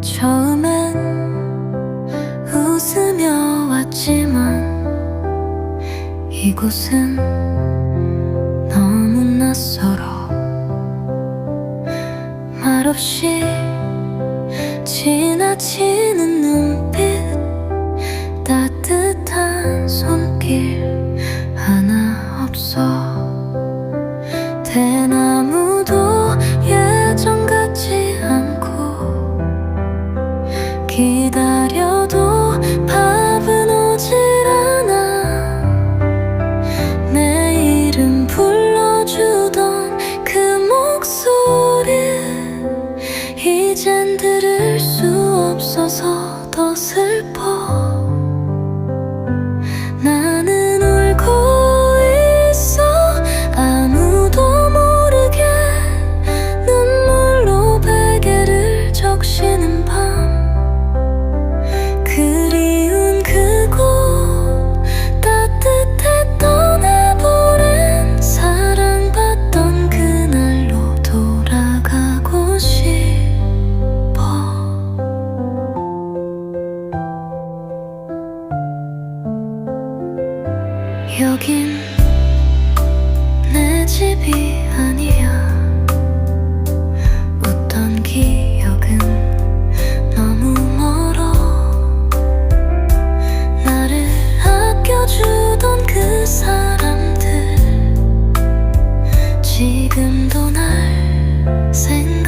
처음엔 웃으며 왔지만 이곳은 너무 낯설어 말없이 지나치는 눈빛 따뜻한 손길 하나 없어. 대나무도 예전 같지 않고 기다려 들을 수 없어서 여긴 내 집이 아니야. 웃던 기억은 너무 멀어. 나를 아껴주던 그 사람들. 지금도 날 생각